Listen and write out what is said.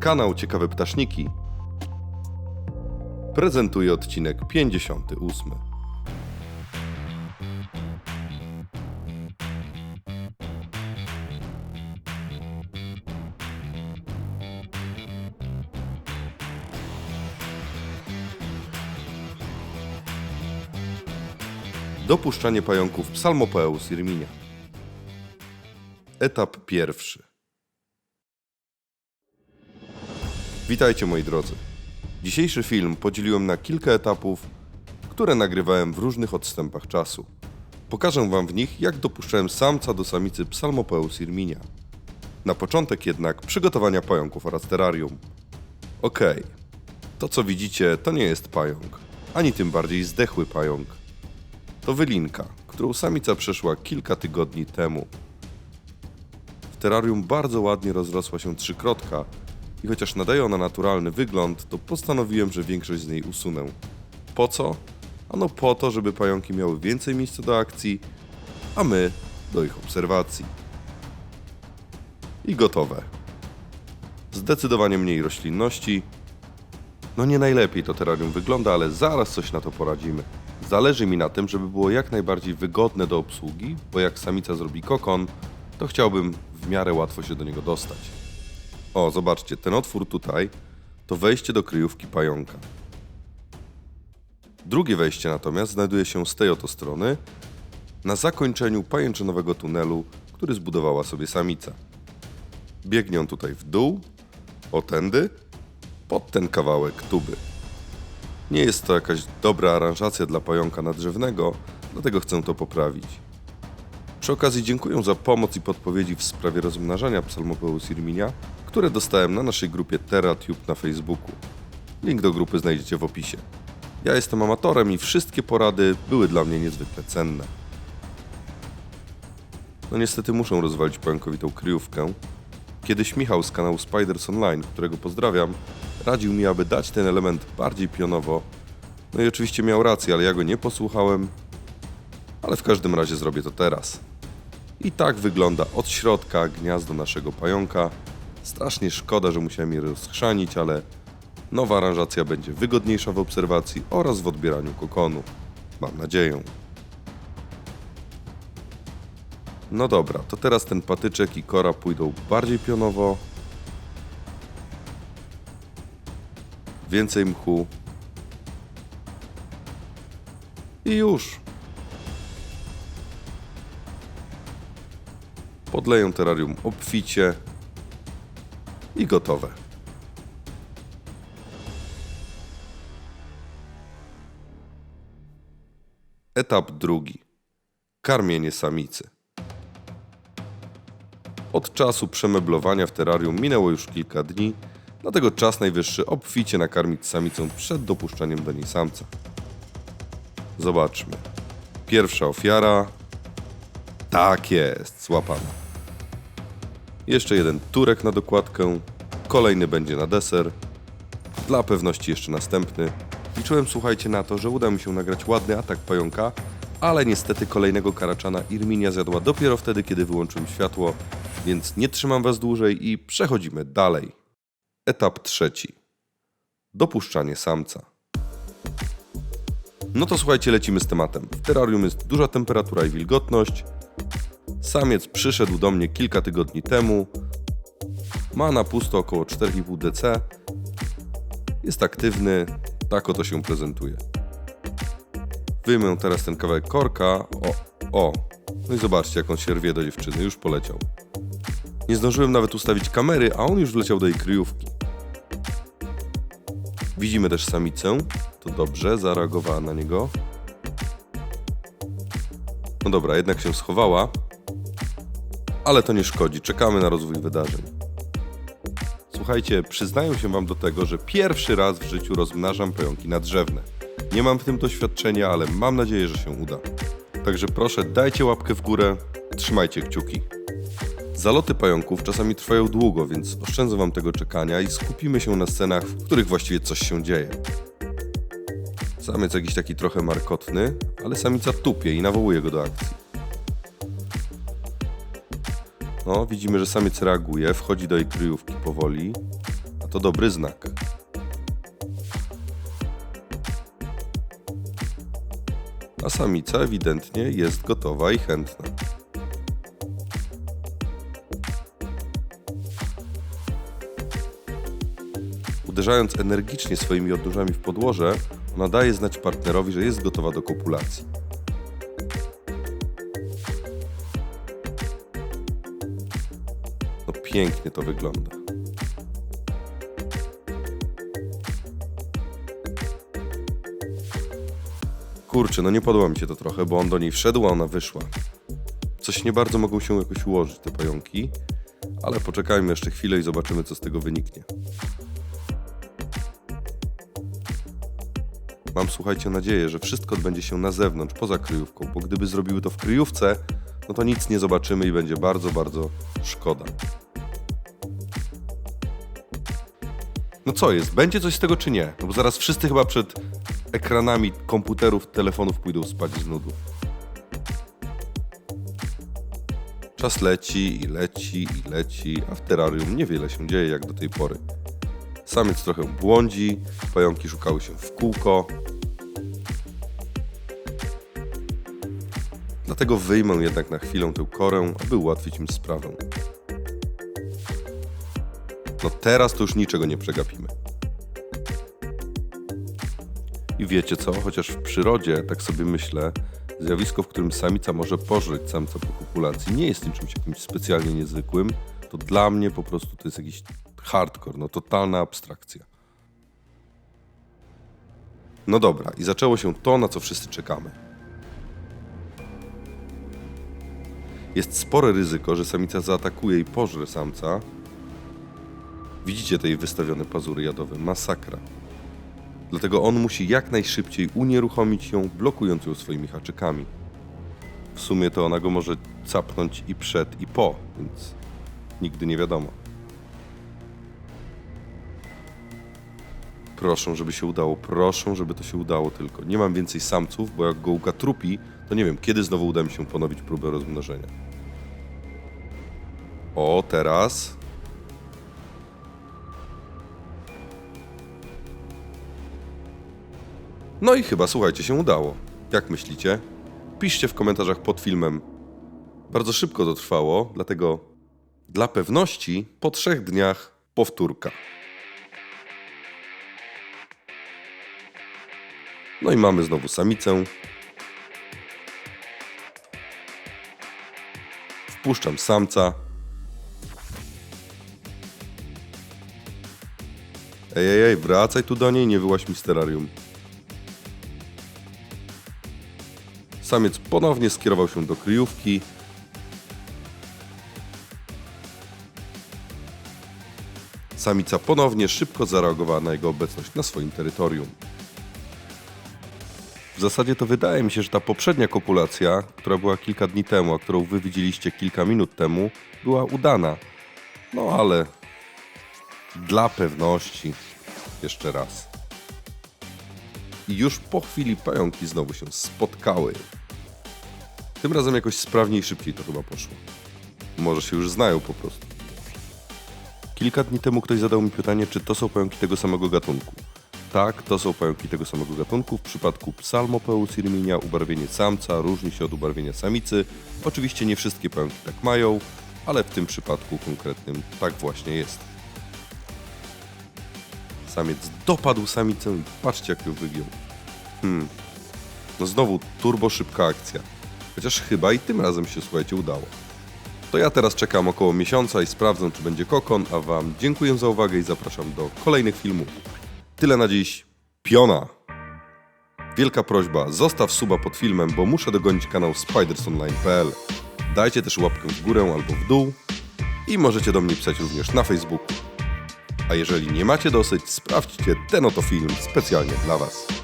Kanał Ciekawe Ptaszniki prezentuje odcinek 58. Dopuszczanie pająków Psalmopeus irminia. Etap pierwszy. Witajcie moi drodzy. Dzisiejszy film podzieliłem na kilka etapów, które nagrywałem w różnych odstępach czasu. Pokażę wam w nich, jak dopuszczałem samca do samicy Psalmopeus irminia. Na początek jednak przygotowania pająków oraz terrarium. Okej, to co widzicie to nie jest pająk, ani tym bardziej zdechły pająk. To wylinka, którą samica przeszła kilka tygodni temu. W terrarium bardzo ładnie rozrosła się trzykrotka i chociaż nadaje ona naturalny wygląd, to postanowiłem, że większość z niej usunę. Po co? Ano po to, żeby pająki miały więcej miejsca do akcji, a my do ich obserwacji. I gotowe. Zdecydowanie mniej roślinności. No nie najlepiej to terrarium wygląda, ale zaraz coś na to poradzimy. Zależy mi na tym, żeby było jak najbardziej wygodne do obsługi, bo jak samica zrobi kokon, to chciałbym w miarę łatwo się do niego dostać. O, zobaczcie, ten otwór tutaj to wejście do kryjówki pająka. Drugie wejście natomiast znajduje się z tej oto strony, na zakończeniu pajęczynowego tunelu, który zbudowała sobie samica. Biegnie on tutaj w dół, o tędy, pod ten kawałek tuby. Nie jest to jakaś dobra aranżacja dla pająka nadrzewnego, dlatego chcę to poprawić. Przy okazji dziękuję za pomoc i podpowiedzi w sprawie rozmnażania Psalmopeus irminia, które dostałem na naszej grupie TerraTube na Facebooku. Link do grupy znajdziecie w opisie. Ja jestem amatorem i wszystkie porady były dla mnie niezwykle cenne. No niestety muszę rozwalić pająkowitą kryjówkę. Kiedyś Michał z kanału Spiders Online, którego pozdrawiam, radził mi, aby dać ten element bardziej pionowo. No i oczywiście miał rację, ale ja go nie posłuchałem. Ale w każdym razie zrobię to teraz. I tak wygląda od środka gniazdo naszego pająka. Strasznie szkoda, że musiałem je rozchrzanić, ale nowa aranżacja będzie wygodniejsza w obserwacji oraz w odbieraniu kokonu. Mam nadzieję. No dobra, to teraz ten patyczek i kora pójdą bardziej pionowo. Więcej mchu. I już. Podleję terrarium obficie i gotowe. Etap drugi. Karmienie samicy. Od czasu przemeblowania w terrarium minęło już kilka dni, dlatego czas najwyższy obficie nakarmić samicę przed dopuszczeniem do niej samca. Zobaczmy. Pierwsza ofiara. Tak jest, złapana. Jeszcze jeden turek na dokładkę, kolejny będzie na deser. Dla pewności jeszcze następny. Liczyłem, słuchajcie, na to, że uda mi się nagrać ładny atak pająka, ale niestety kolejnego karaczana Irminia zjadła dopiero wtedy, kiedy wyłączyłem światło, więc nie trzymam was dłużej i przechodzimy dalej. Etap trzeci. Dopuszczanie samca. No to słuchajcie, lecimy z tematem. W terrarium jest duża temperatura i wilgotność. Samiec przyszedł do mnie kilka tygodni temu. Ma na pusto około 4,5 dc. Jest aktywny, tak oto się prezentuje. Wyjmę teraz ten kawałek korka. O, o. No i zobaczcie, jak on się rwie do dziewczyny. Już poleciał. Nie zdążyłem nawet ustawić kamery, a on już wleciał do jej kryjówki. Widzimy też samicę. To dobrze, zareagowała na niego. No dobra, jednak się schowała. Ale to nie szkodzi, czekamy na rozwój wydarzeń. Słuchajcie, przyznaję się wam do tego, że pierwszy raz w życiu rozmnażam pająki nadrzewne. Nie mam w tym doświadczenia, ale mam nadzieję, że się uda. Także proszę, dajcie łapkę w górę, trzymajcie kciuki. Zaloty pająków czasami trwają długo, więc oszczędzę wam tego czekania i skupimy się na scenach, w których właściwie coś się dzieje. Samiec jakiś taki trochę markotny, ale samica tupie i nawołuje go do akcji. No, widzimy, że samiec reaguje, wchodzi do jej kryjówki powoli, a to dobry znak. A samica ewidentnie jest gotowa i chętna. Uderzając energicznie swoimi odnóżami w podłoże, ona daje znać partnerowi, że jest gotowa do kopulacji. Pięknie to wygląda. Kurczę, no nie podoba mi się to trochę, bo on do niej wszedł, a ona wyszła. Coś nie bardzo mogą się jakoś ułożyć te pająki, ale poczekajmy jeszcze chwilę i zobaczymy, co z tego wyniknie. Mam, słuchajcie, nadzieję, że wszystko odbędzie się na zewnątrz, poza kryjówką, bo gdyby zrobiły to w kryjówce, no to nic nie zobaczymy i będzie bardzo, bardzo szkoda. No co jest? Będzie coś z tego czy nie? No bo zaraz wszyscy chyba przed ekranami komputerów, telefonów pójdą spać z nudów. Czas leci i leci i leci, a w terrarium niewiele się dzieje jak do tej pory. Samiec trochę błądzi, pająki szukały się w kółko. Dlatego wyjmę jednak na chwilę tę korę, aby ułatwić im sprawę. No teraz to już niczego nie przegapimy. I wiecie co? Chociaż w przyrodzie, tak sobie myślę, zjawisko, w którym samica może pożreć samca po kopulacji, nie jest niczymś jakimś specjalnie niezwykłym. To dla mnie po prostu to jest jakiś hardcore, no totalna abstrakcja. No dobra, i zaczęło się to, na co wszyscy czekamy. Jest spore ryzyko, że samica zaatakuje i pożre samca. Widzicie te jej wystawione pazury jadowe, masakra. Dlatego on musi jak najszybciej unieruchomić ją, blokując ją swoimi haczykami. W sumie to ona go może capnąć i przed, i po, więc nigdy nie wiadomo. Proszę, żeby się udało, proszę, żeby to się udało tylko. Nie mam więcej samców, bo jak gołka trupi, to nie wiem, kiedy znowu uda mi się ponowić próbę rozmnożenia. O, teraz. No i chyba, słuchajcie, się udało. Jak myślicie? Piszcie w komentarzach pod filmem. Bardzo szybko to trwało, dlatego dla pewności po trzech dniach powtórka. No i mamy znowu samicę. Wpuszczam samca. Ej, ej, ej, wracaj tu do niej, nie wyłaś mi z. Samiec ponownie skierował się do kryjówki. Samica ponownie szybko zareagowała na jego obecność na swoim terytorium. W zasadzie to wydaje mi się, że ta poprzednia kopulacja, która była kilka dni temu, a którą wy widzieliście kilka minut temu, była udana. No ale dla pewności jeszcze raz. I już po chwili pająki znowu się spotkały. Tym razem jakoś sprawniej i szybciej to chyba poszło. Może się już znają po prostu. Kilka dni temu ktoś zadał mi pytanie, czy to są pająki tego samego gatunku. Tak, to są pająki tego samego gatunku. W przypadku Psalmopeus irminia ubarwienie samca różni się od ubarwienia samicy. Oczywiście nie wszystkie pająki tak mają, ale w tym przypadku konkretnym tak właśnie jest. Samiec dopadł samicę i patrzcie jak ją wygiął. Hmm. No znowu turbo szybka akcja. Chociaż chyba i tym razem się słuchajcie udało. To ja teraz czekam około miesiąca i sprawdzę czy będzie kokon, a wam dziękuję za uwagę i zapraszam do kolejnych filmów. Tyle na dziś. Piona! Wielka prośba, zostaw suba pod filmem, bo muszę dogonić kanał spidersonline.pl. Dajcie też łapkę w górę albo w dół i możecie do mnie pisać również na Facebooku. A jeżeli nie macie dosyć, sprawdźcie ten oto film specjalnie dla Was.